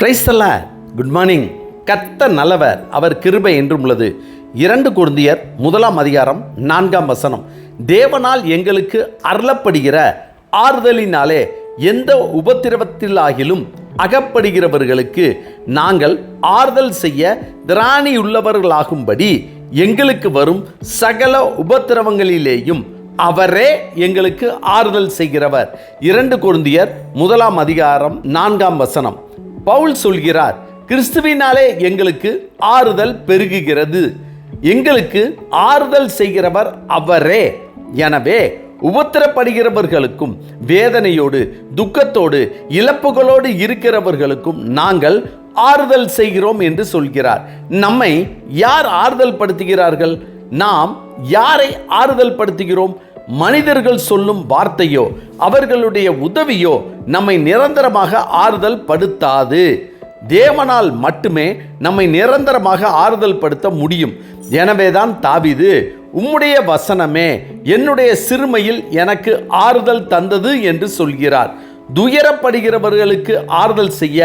பிரைஸ்தல்ல good morning கத்த நல்லவர். அவர் கிருபை என்றும் உள்ளது. இரண்டு குருந்தியர் முதலாம் அதிகாரம் நான்காம் வசனம். தேவனால் எங்களுக்கு அருளப்படுகிற ஆறுதலினாலே எந்த உபத்திரவத்திலாகிலும் அகப்படுகிறவர்களுக்கு நாங்கள் ஆறுதல் செய்ய திராணி உள்ளவர்களாகும்படி எங்களுக்கு வரும் சகல உபத்திரவங்களிலேயும் அவரே எங்களுக்கு ஆறுதல் செய்கிறவர். இரண்டு குருந்தியர் முதலாம் அதிகாரம் நான்காம் வசனம். பவுல் சொல்கிறார் கிறிஸ்துவினாலே எங்களுக்கு ஆறுதல் பெருகுகிறது. எங்களுக்கு ஆறுதல் செய்கிறவர் அவரே. எனவே உபத்திரப்படுகிறவர்களுக்கும் வேதனையோடு துக்கத்தோடு இழப்புகளோடு இருக்கிறவர்களுக்கும் நாங்கள் ஆறுதல் செய்கிறோம் என்று சொல்கிறார். நம்மை யார் ஆறுதல் படுத்துகிறார்கள் நாம் யாரை ஆறுதல் படுத்துகிறோம் மனிதர்கள் சொல்லும் வார்த்தையோ அவர்களுடைய உதவியோ நம்மை நிரந்தரமாக ஆறுதல் படுத்தாது. தேவனால் மட்டுமே நம்மை நிரந்தரமாக ஆறுதல் படுத்த முடியும். எனவேதான் தாவிது உம்முடைய வசனமே என்னுடைய சிறுமையில் எனக்கு ஆறுதல் தந்தது என்று சொல்கிறார். துயரப்படுகிறவர்களுக்கு ஆறுதல் செய்ய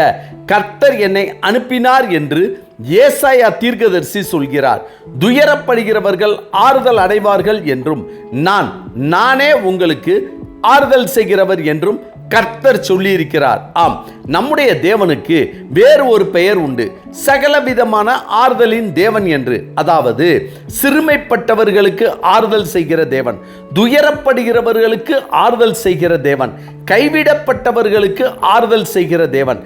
கர்த்தர் என்னை அனுப்பினார் என்று ஏசாயா தீர்க்கதரிசி சொல்கிறார் துயரப்படுகிறவர்கள் ஆறுதல் அடைவார்கள் என்றும் நான் நானே உங்களுக்கு ஆறுதல் செய்கிறவர் என்றும் கர்த்தர் சொல்லியிருக்கிறார். ஆம் நம்முடைய தேவனுக்கு வேறு ஒரு பெயர் உண்டு. சகலவிதமான ஆறுதலின் தேவன் என்று. அதாவது சிறுமைப்பட்டவர்களுக்கு ஆறுதல் செய்கிற தேவன் துயரப்படுகிறவர்களுக்கு ஆறுதல் செய்கிற தேவன் கைவிடப்பட்டவர்களுக்கு ஆறுதல் செய்கிற தேவன்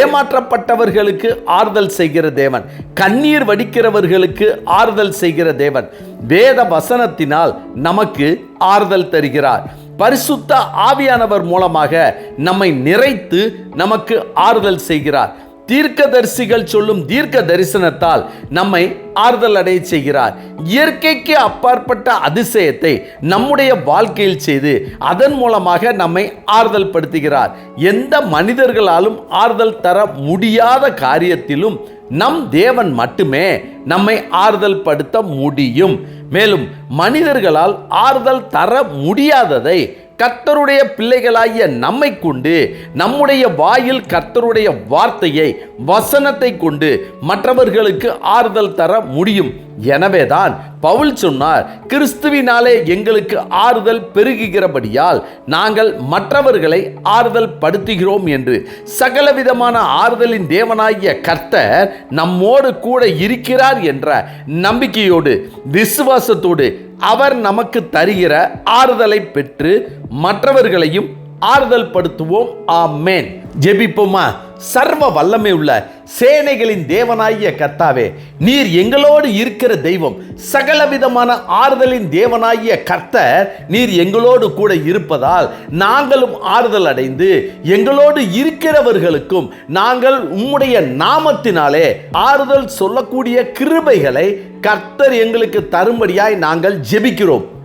ஏமாற்றப்பட்டவர்களுக்கு ஆறுதல் செய்கிற தேவன் கண்ணீர் வடிக்கிறவர்களுக்கு ஆறுதல் செய்கிற தேவன். வேத வசனத்தினால் நமக்கு ஆறுதல் தருகிறார். பரிசுத்த ஆவியானவர் மூலமாக நம்மை நிறைத்து நமக்கு ஆறுதல் செய்கிறார். தீர்க்கதரிசிகள் சொல்லும் தீர்க்க தரிசனத்தால் நம்மை ஆறுதல் அடைய செய்கிறார். இயற்கைக்கு அப்பாற்பட்ட அதிசயத்தை நம்முடைய வாழ்க்கையில் செய்து அதன் மூலமாக நம்மை ஆறுதல் படுத்துகிறார் எந்த மனிதர்களாலும் ஆறுதல் தர முடியாத காரியத்திலும் நம் தேவன் மட்டுமே நம்மை ஆறுதல் படுத்த முடியும். மேலும் மனிதர்களால் ஆறுதல் தர முடியாததை கர்த்தருடைய பிள்ளைகளாகிய நம்மை கொண்டு நம்முடைய வாயில் கர்த்தருடைய வார்த்தையை வசனத்தை கொண்டு மற்றவர்களுக்கு ஆறுதல் தர முடியும். எனவேதான் பவுல் சொன்னார் கிறிஸ்துவினாலே எங்களுக்கு ஆறுதல் பெருகுகிறபடியால் நாங்கள் மற்றவர்களை ஆறுதல் படுத்துகிறோம் என்று. சகலவிதமான ஆறுதலின் தேவனாகிய கர்த்தர் நம்மோடு கூட இருக்கிறார் என்ற நம்பிக்கையோடு விசுவாசத்தோடு அவர் நமக்கு தருகிற ஆறுதலை பெற்று மற்றவர்களையும் ஆறுதல் படுத்துவோம். ஆமேன். ஜெபிப்போமா? சர்வ வல்லமை உள்ள சேனைகளின் தேவனாகிய கர்த்தாவே நீர் எங்களோடு இருக்கிற தெய்வம் சகலவிதமான ஆறுதலின் தேவனாகிய கர்த்தர் நீர் எங்களோடு கூட இருப்பதால் நாங்களும் ஆறுதல் அடைந்து எங்களோடு இருக்கிறவர்களுக்கும் நாங்கள் உம்முடைய நாமத்தினாலே ஆறுதல் சொல்லக்கூடிய கிருபைகளை கர்த்தர் எங்களுக்கு தரும்படியாய் நாங்கள் ஜெபிக்கிறோம்.